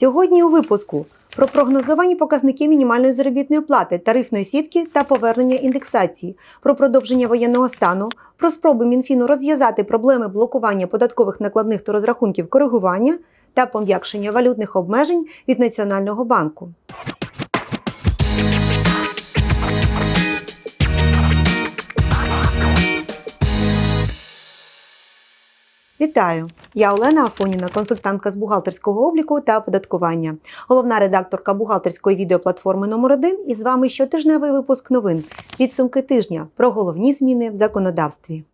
Сьогодні у випуску про прогнозовані показники мінімальної заробітної плати, тарифної сітки та повернення індексації, про продовження воєнного стану, про спроби Мінфіну розв'язати проблеми блокування податкових накладних та розрахунків коригування та пом'якшення валютних обмежень від Національного банку. Вітаю! Я Олена Афоніна, консультантка з бухгалтерського обліку та оподаткування, головна редакторка бухгалтерської відеоплатформи номер 1 і з вами щотижневий випуск новин підсумки тижня про головні зміни в законодавстві.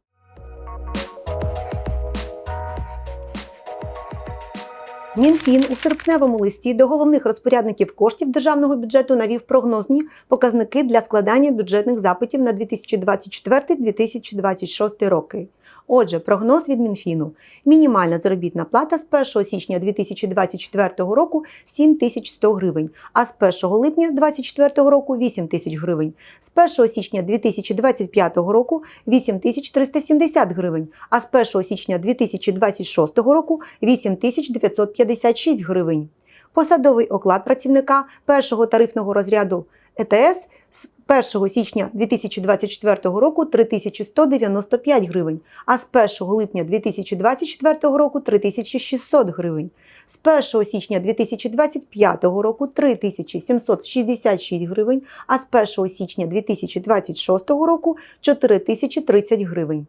Мінфін у серпневому листі до головних розпорядників коштів державного бюджету навів прогнозні показники для складання бюджетних запитів на 2024-2026 роки. Отже, прогноз від Мінфіну. Мінімальна заробітна плата з 1 січня 2024 року 7100 гривень, а з 1 липня 2024 року 8 тисяч гривень. З 1 січня 2025 року 8370 гривень, а з 1 січня 2026 року 8956 гривень. Посадовий оклад працівника першого тарифного розряду ЕТС з 1 січня 2024 року 3195 гривень, а з 1 липня 2024 року 3600 гривень. З 1 січня 2025 року 3766 гривень, а з 1 січня 2026 року 4030 гривень.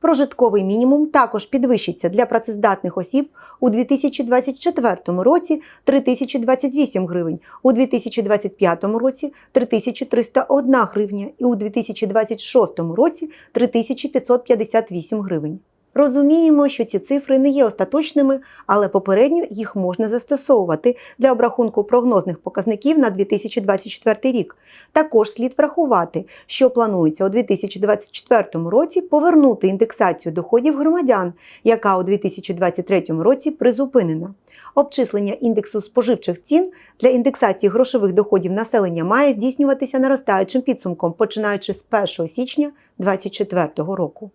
Прожитковий мінімум також підвищиться для працездатних осіб у 2024 році 3028 гривень, у 2025 році 3301 гривня і у 2026 році 3558 гривень. Розуміємо, що ці цифри не є остаточними, але попередньо їх можна застосовувати для обрахунку прогнозних показників на 2024 рік. Також слід врахувати, що планується у 2024 році повернути індексацію доходів громадян, яка у 2023 році призупинена. Обчислення індексу споживчих цін для індексації грошових доходів населення має здійснюватися наростаючим підсумком, починаючи з 1 січня 2024 року.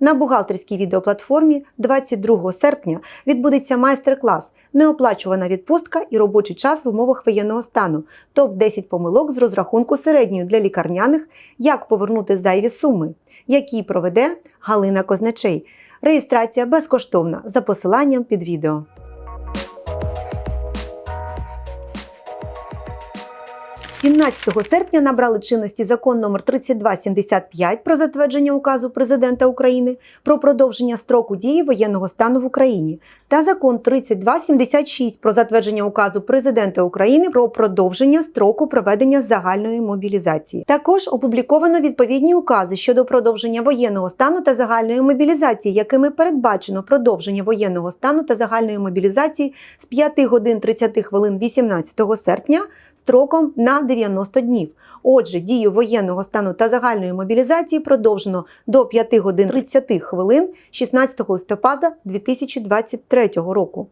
На бухгалтерській відеоплатформі 22 серпня відбудеться майстер-клас Неоплачувана відпустка і робочий час в умовах воєнного стану. Топ-10 помилок з розрахунку середньої для лікарняних, як повернути зайві суми, які проведе Галина Кознечей. Реєстрація безкоштовна за посиланням під відео. 17 серпня набрали чинності закон номер 3275 про затвердження указу президента України про продовження строку дії воєнного стану в Україні та закон 3276 про затвердження указу президента України про продовження строку проведення загальної мобілізації. Також опубліковано відповідні укази щодо продовження воєнного стану та загальної мобілізації, якими передбачено продовження воєнного стану та загальної мобілізації з 5 годин 30 хвилин 18 серпня строком на 90 днів. Отже, дію воєнного стану та загальної мобілізації продовжено до 5 годин 30 хвилин 16 листопада 2023 року.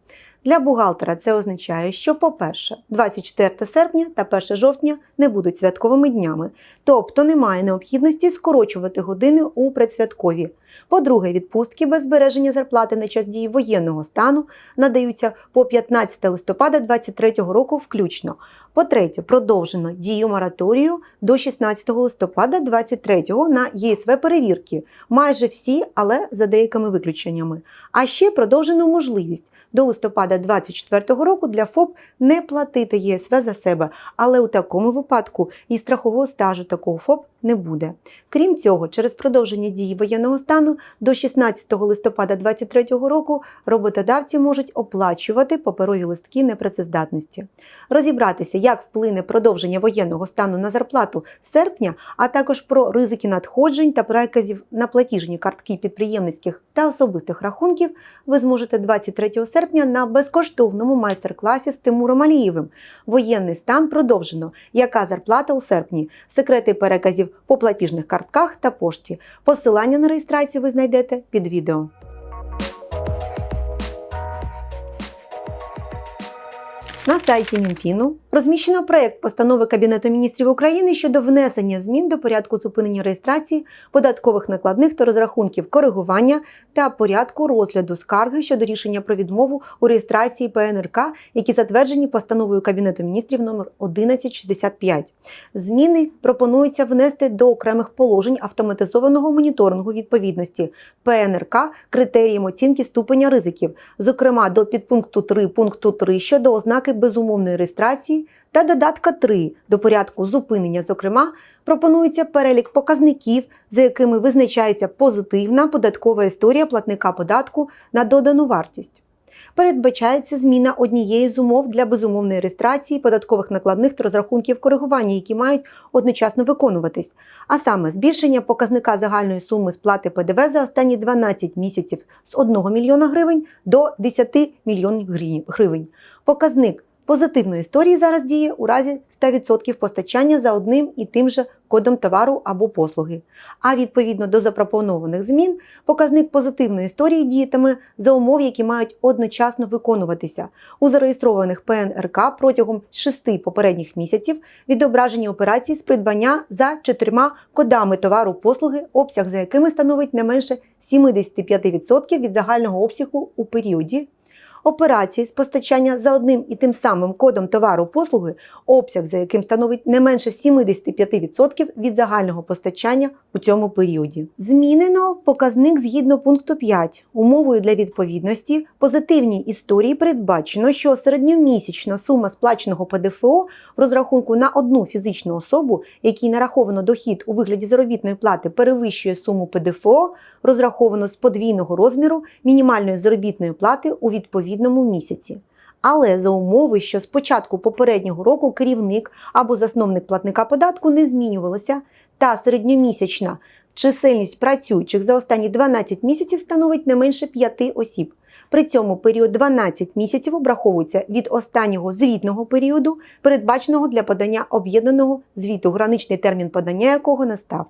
Для бухгалтера це означає, що, по-перше, 24 серпня та 1 жовтня не будуть святковими днями, тобто немає необхідності скорочувати години у предсвяткові. По-друге, відпустки без збереження зарплати на час дії воєнного стану надаються по 15 листопада 2023 року включно. По-третє, продовжено дію мораторію до 16 листопада 2023 на ЄСВ перевірки. Майже всі, але за деякими виключеннями. А ще продовжено можливість до листопада 2024 року для ФОП не платити ЄСВ за себе, але у такому випадку і страхового стажу такого ФОП не буде. Крім цього, через продовження дії воєнного стану до 16 листопада 2023 року роботодавці можуть оплачувати паперові листки непрацездатності. Розібратися, як вплине продовження воєнного стану на зарплату серпня, а також про ризики надходжень та переказів на платіжні картки підприємницьких та особистих рахунків, ви зможете 23 серпня на безкоштовному майстер-класі з Тимуром Алієвим. Воєнний стан продовжено. Яка зарплата у серпні? Секрети переказів по платіжних картках та пошті. Посилання на реєстрацію ви знайдете під відео. На сайті Мінфіну розміщено проект постанови Кабінету міністрів України щодо внесення змін до порядку зупинення реєстрації податкових накладних та розрахунків коригування та порядку розгляду скарги щодо рішення про відмову у реєстрації ПНРК, які затверджені постановою Кабінету міністрів номер 1165. Зміни пропонується внести до окремих положень автоматизованого моніторингу відповідності ПНРК критеріям оцінки ступеня ризиків, зокрема до підпункту 3 пункту 3 щодо ознаки безумовної реєстрації та додатка 3 до порядку зупинення, зокрема, пропонується перелік показників, за якими визначається позитивна податкова історія платника податку на додану вартість. Передбачається зміна однієї з умов для безумовної реєстрації податкових накладних та розрахунків коригування, які мають одночасно виконуватись, а саме збільшення показника загальної суми сплати ПДВ за останні 12 місяців з 1 мільйона гривень до 10 мільйонів гривень. Показник позитивної історії зараз діє у разі 100% постачання за одним і тим же кодом товару або послуги. А відповідно до запропонованих змін, показник позитивної історії діятиме за умов, які мають одночасно виконуватися у зареєстрованих ПНРК протягом шести попередніх місяців відображення операцій з придбання за чотирма кодами товару послуги, обсяг за якими становить не менше 75% від загального обсягу у періоді операції з постачання за одним і тим самим кодом товару послуги, обсяг за яким становить не менше 75% від загального постачання у цьому періоді. Змінено показник згідно пункту 5. Умовою для відповідності позитивній історії передбачено, що середньомісячна сума сплаченого ПДФО в розрахунку на одну фізичну особу, якій нараховано дохід у вигляді заробітної плати, перевищує суму ПДФО, розраховано з подвійного розміру мінімальної заробітної плати у відповідності відповідному місяці. Але за умови, що з початку попереднього року керівник або засновник платника податку не змінювалося, та середньомісячна чисельність працюючих за останні 12 місяців становить не менше 5 осіб. При цьому період 12 місяців обраховується від останнього звітного періоду, передбаченого для подання об'єднаного звіту, граничний термін подання якого настав.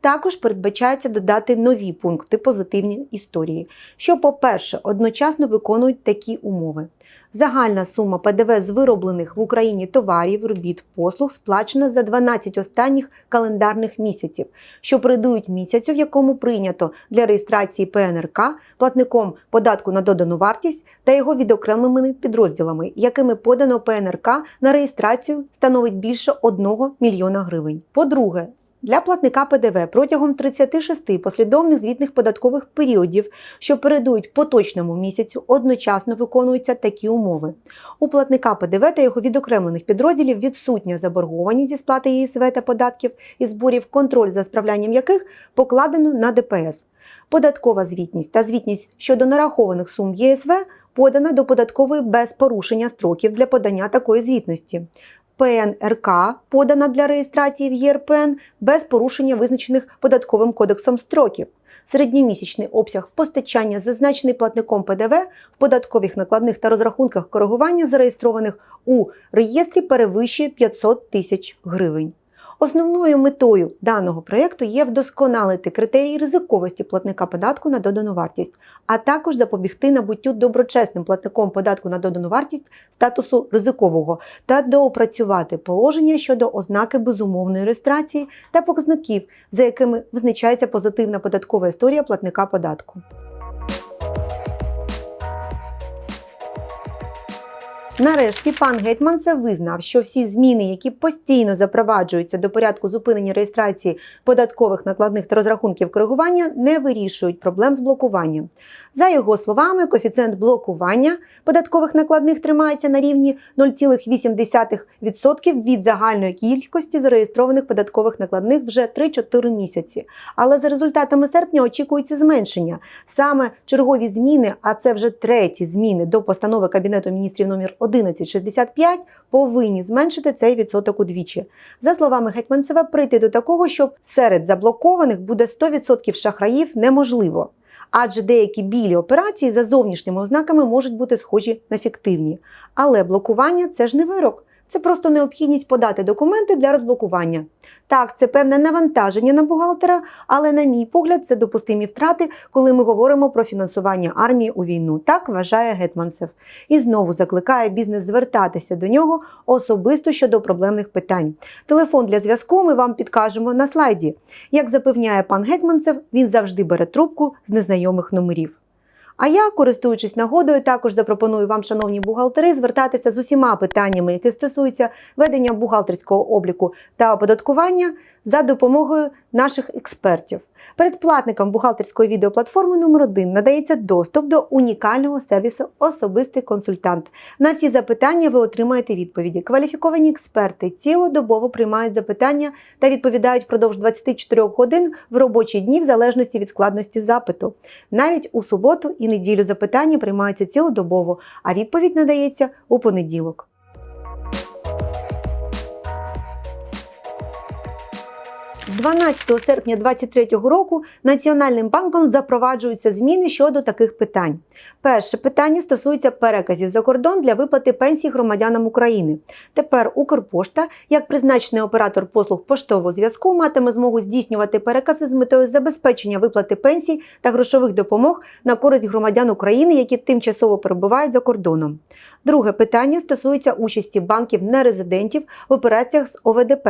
Також передбачається додати нові пункти позитивні історії, що, по-перше, одночасно виконують такі умови. Загальна сума ПДВ з вироблених в Україні товарів, робіт, послуг сплачена за 12 останніх календарних місяців, що придують місяцю, в якому прийнято для реєстрації ПНРК платником податку на додану вартість та його відокремленими підрозділами, якими подано ПНРК на реєстрацію становить більше 1 мільйона гривень. По-друге, для платника ПДВ протягом 36 послідовних звітних податкових періодів, що передують поточному місяцю, одночасно виконуються такі умови. У платника ПДВ та його відокремлених підрозділів відсутня заборгованість зі сплати ЄСВ та податків і зборів, контроль за справлянням яких покладено на ДПС. Податкова звітність та звітність щодо нарахованих сум ЄСВ подана до податкової без порушення строків для подання такої звітності. ПНРК подана для реєстрації в ЄРПН без порушення визначених податковим кодексом строків. Середньомісячний обсяг постачання, зазначений платником ПДВ в податкових накладних та розрахунках коригування, зареєстрованих у реєстрі, перевищує 500 тисяч гривень. Основною метою даного проєкту є вдосконалити критерії ризиковості платника податку на додану вартість, а також запобігти набуттю доброчесним платником податку на додану вартість статусу ризикового та доопрацювати положення щодо ознаки безумовної реєстрації та показників, за якими визначається позитивна податкова історія платника податку. Нарешті пан Гетьманцев визнав, що всі зміни, які постійно запроваджуються до порядку зупинення реєстрації податкових накладних та розрахунків коригування, не вирішують проблем з блокуванням. За його словами, коефіцієнт блокування податкових накладних тримається на рівні 0,8% від загальної кількості зареєстрованих податкових накладних вже 3-4 місяці. Але за результатами серпня очікується зменшення. Саме чергові зміни, а це вже треті зміни до постанови Кабінету міністрів номер 1165 повинні зменшити цей відсоток удвічі. За словами Гетьманцева, прийти до такого, що серед заблокованих буде 100% шахраїв неможливо. Адже деякі білі операції за зовнішніми ознаками можуть бути схожі на фіктивні. Але блокування це ж не вирок. Це просто необхідність подати документи для розблокування. Так, це певне навантаження на бухгалтера, але, на мій погляд, це допустимі втрати, коли ми говоримо про фінансування армії у війну. Так вважає Гетманцев. І знову закликає бізнес звертатися до нього особисто щодо проблемних питань. Телефон для зв'язку ми вам підкажемо на слайді. Як запевняє пан Гетманцев, він завжди бере трубку з незнайомих номерів. А я, користуючись нагодою, також запропоную вам, шановні бухгалтери, звертатися з усіма питаннями, які стосуються ведення бухгалтерського обліку та оподаткування за допомогою наших експертів. Передплатникам бухгалтерської відеоплатформи номер 1 надається доступ до унікального сервісу Особистий консультант. На всі запитання ви отримаєте відповіді. Кваліфіковані експерти цілодобово приймають запитання та відповідають впродовж 24 годин в робочі дні в залежності від складності запиту. Навіть у суботу і неділю запитання приймаються цілодобово, а відповідь надається у понеділок. 12 серпня 2023 року Національним банком запроваджуються зміни щодо таких питань. Перше питання стосується переказів за кордон для виплати пенсій громадянам України. Тепер Укрпошта, як призначений оператор послуг поштового зв'язку, матиме змогу здійснювати перекази з метою забезпечення виплати пенсій та грошових допомог на користь громадян України, які тимчасово перебувають за кордоном. Друге питання стосується участі банків нерезидентів в операціях з ОВДП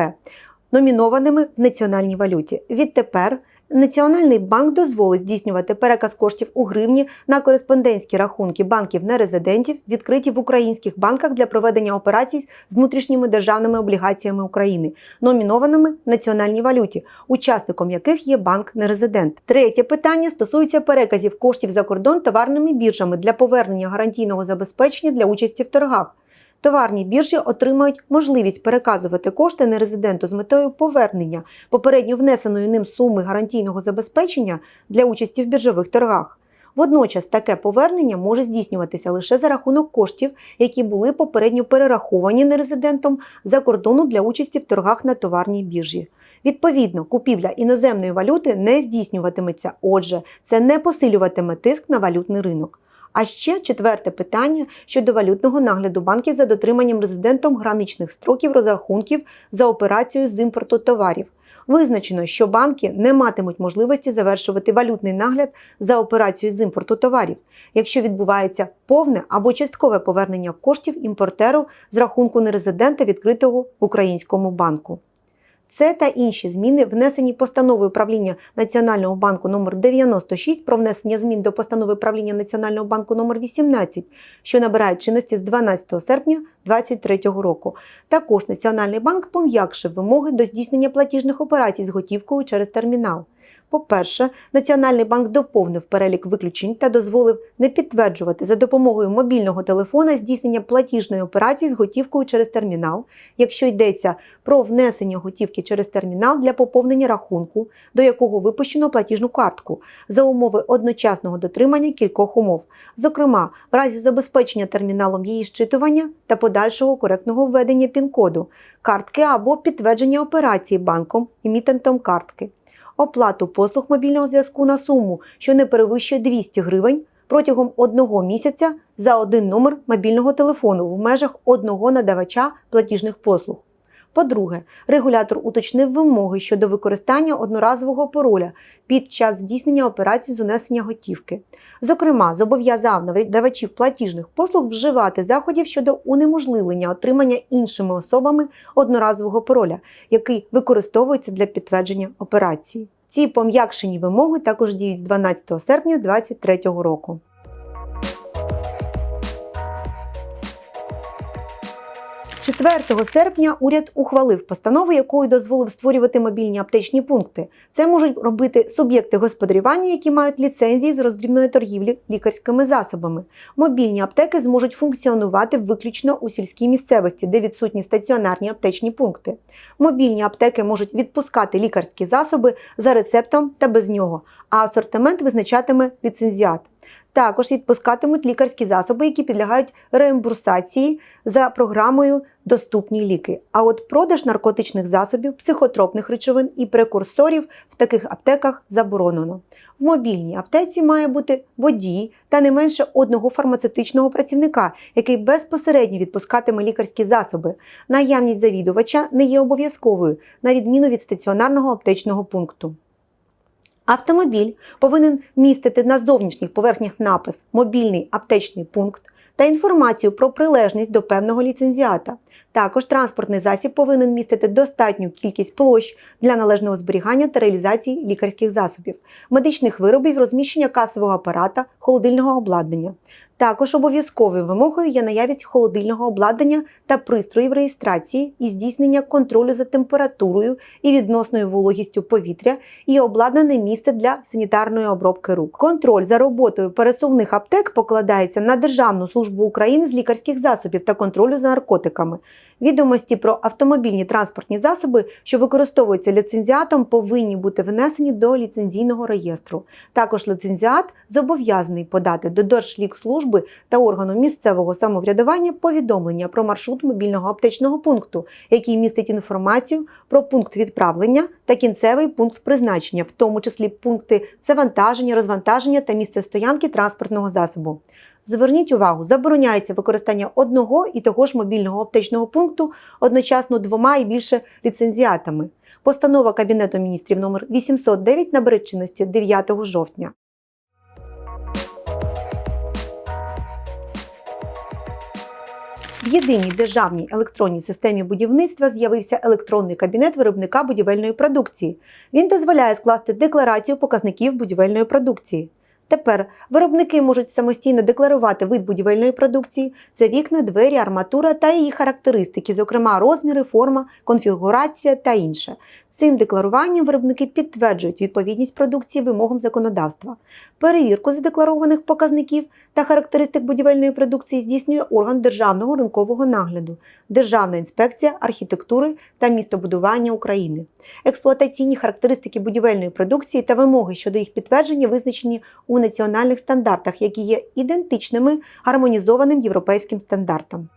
номінованими в національній валюті. Відтепер Національний банк дозволить здійснювати переказ коштів у гривні на кореспондентські рахунки банків нерезидентів, відкриті в українських банках для проведення операцій з внутрішніми державними облігаціями України, номінованими в національній валюті, учасником яких є банк нерезидент. Третє питання стосується переказів коштів за кордон товарними біржами для повернення гарантійного забезпечення для участі в торгах. Товарні біржі отримають можливість переказувати кошти нерезиденту з метою повернення попередньо внесеної ним суми гарантійного забезпечення для участі в біржових торгах. Водночас таке повернення може здійснюватися лише за рахунок коштів, які були попередньо перераховані нерезидентом за кордону для участі в торгах на товарній біржі. Відповідно, купівля іноземної валюти не здійснюватиметься. Отже, це не посилюватиме тиск на валютний ринок. А ще четверте питання щодо валютного нагляду банків за дотриманням резидентом граничних строків розрахунків за операцію з імпорту товарів. Визначено, що банки не матимуть можливості завершувати валютний нагляд за операцією з імпорту товарів, якщо відбувається повне або часткове повернення коштів імпортеру з рахунку нерезидента відкритого в українському банку. Це та інші зміни, внесені постановою правління Національного банку номер 96 про внесення змін до постанови правління Національного банку номер 18 що набирають чинності з 12 серпня 2023 року. Також Національний банк пом'якшив вимоги до здійснення платіжних операцій з готівкою через термінал. По-перше, Національний банк доповнив перелік виключень та дозволив не підтверджувати за допомогою мобільного телефона здійснення платіжної операції з готівкою через термінал, якщо йдеться про внесення готівки через термінал для поповнення рахунку, до якого випущено платіжну картку, за умови одночасного дотримання кількох умов, зокрема, в разі забезпечення терміналом її щитування та подальшого коректного введення пін-коду, картки або підтвердження операції банком, емітентом картки оплату послуг мобільного зв'язку на суму, що не перевищує 200 гривень протягом одного місяця за один номер мобільного телефону в межах одного надавача платіжних послуг. По-друге, регулятор уточнив вимоги щодо використання одноразового пароля під час здійснення операцій з унесення готівки. Зокрема, зобов'язав надавачів платіжних послуг вживати заходів щодо унеможливлення отримання іншими особами одноразового пароля, який використовується для підтвердження операції. Ці пом'якшені вимоги також діють з 12 серпня 2023 року. 4 серпня уряд ухвалив постанову, якою дозволив створювати мобільні аптечні пункти. Це можуть робити суб'єкти господарювання, які мають ліцензії з роздрібної торгівлі лікарськими засобами. Мобільні аптеки зможуть функціонувати виключно у сільській місцевості, де відсутні стаціонарні аптечні пункти. Мобільні аптеки можуть відпускати лікарські засоби за рецептом та без нього, а асортимент визначатиме ліцензіат. Також відпускатимуть лікарські засоби, які підлягають реімбурсації за програмою Доступні ліки. А от продаж наркотичних засобів, психотропних речовин і прекурсорів в таких аптеках заборонено. В мобільній аптеці має бути водій та не менше одного фармацевтичного працівника, який безпосередньо відпускатиме лікарські засоби. Наявність завідувача не є обов'язковою, на відміну від стаціонарного аптечного пункту. Автомобіль повинен містити на зовнішніх поверхнях напис Мобільний аптечний пункт та інформацію про прилежність до певного ліцензіата. Також транспортний засіб повинен містити достатню кількість площ для належного зберігання та реалізації лікарських засобів, медичних виробів, розміщення касового апарата, холодильного обладнання. Також обов'язковою вимогою є наявність холодильного обладнання та пристроїв реєстрації і здійснення контролю за температурою і відносною вологістю повітря і обладнане місце для санітарної обробки рук. Контроль за роботою пересувних аптек покладається на Державну службу України з лікарських засобів та контролю за наркотиками. Відомості про автомобільні транспортні засоби, що використовуються ліцензіатом, повинні бути внесені до ліцензійного реєстру. Також ліцензіат зобов'язаний подати до Держлікслужби та органу місцевого самоврядування повідомлення про маршрут мобільного аптечного пункту, який містить інформацію про пункт відправлення та кінцевий пункт призначення, в тому числі пункти завантаження, розвантаження та місце стоянки транспортного засобу. Зверніть увагу, забороняється використання одного і того ж мобільного аптечного пункту одночасно двома і більше ліцензіатами. Постанова Кабінету міністрів номер 809 набере чинності 9 жовтня. В єдиній державній електронній системі будівництва з'явився електронний кабінет виробника будівельної продукції. Він дозволяє скласти декларацію показників будівельної продукції. Тепер виробники можуть самостійно декларувати вид будівельної продукції, це вікна, двері, арматура та її характеристики, зокрема розміри, форма, конфігурація та інше. Цим декларуванням виробники підтверджують відповідність продукції вимогам законодавства. Перевірку задекларованих показників та характеристик будівельної продукції здійснює орган державного ринкового нагляду, Державна інспекція архітектури та містобудування України. Експлуатаційні характеристики будівельної продукції та вимоги щодо їх підтвердження визначені у національних стандартах, які є ідентичними гармонізованим європейським стандартам.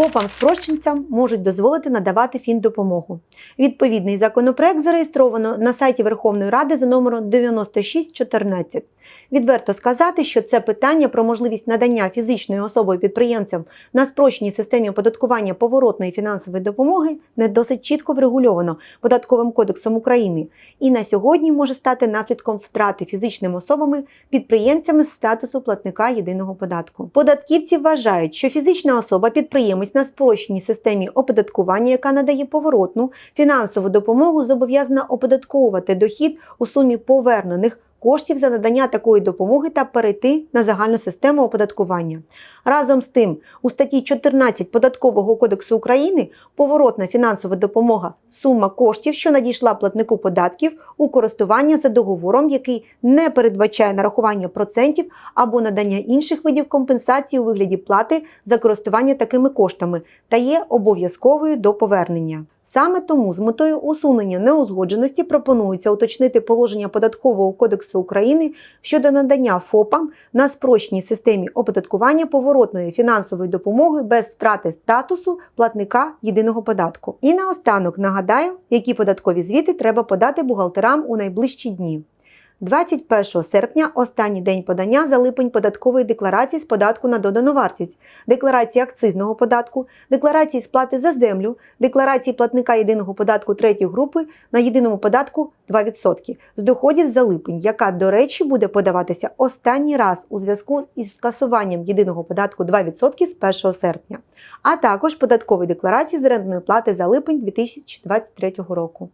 ФОПам-спрощенцям можуть дозволити надавати фіндопомогу. Відповідний законопроект зареєстровано на сайті Верховної Ради за номером 9614. Відверто сказати, що це питання про можливість надання фізичною особою підприємцям на спрощеній системі оподаткування поворотної фінансової допомоги не досить чітко врегульовано податковим кодексом України і на сьогодні може стати наслідком втрати фізичними особами підприємцями статусу платника єдиного податку. Податківці вважають, що фізична особа підприємець на спрощеній системі оподаткування, яка надає поворотну фінансову допомогу, зобов'язана оподатковувати дохід у сумі повернених коштів за надання такої допомоги та перейти на загальну систему оподаткування. Разом з тим, у статті 14 Податкового кодексу України поворотна фінансова допомога сума коштів, що надійшла платнику податків у користування за договором, який не передбачає нарахування процентів або надання інших видів компенсації у вигляді плати за користування такими коштами та є обов'язковою до повернення. Саме тому з метою усунення неузгодженості пропонується уточнити положення Податкового кодексу України щодо надання ФОПам на спрощеній системі оподаткування поворотної фінансової допомоги без втрати статусу платника єдиного податку. І наостанок нагадаю, які податкові звіти треба подати бухгалтерам у найближчі дні. 21 серпня останній день подання за липень податкової декларації з податку на додану вартість, декларації акцизного податку, декларації сплати за землю, декларації платника єдиного податку третьої групи на єдиному податку 2% з доходів за липень, яка, до речі, буде подаватися останній раз у зв'язку із скасуванням єдиного податку 2% з 1 серпня, а також податкові декларації з рентної плати за липень 2023 року.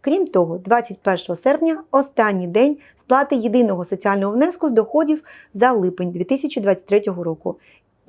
Крім того, 21 серпня останній день сплати єдиного соціального внеску з доходів за липень 2023 року.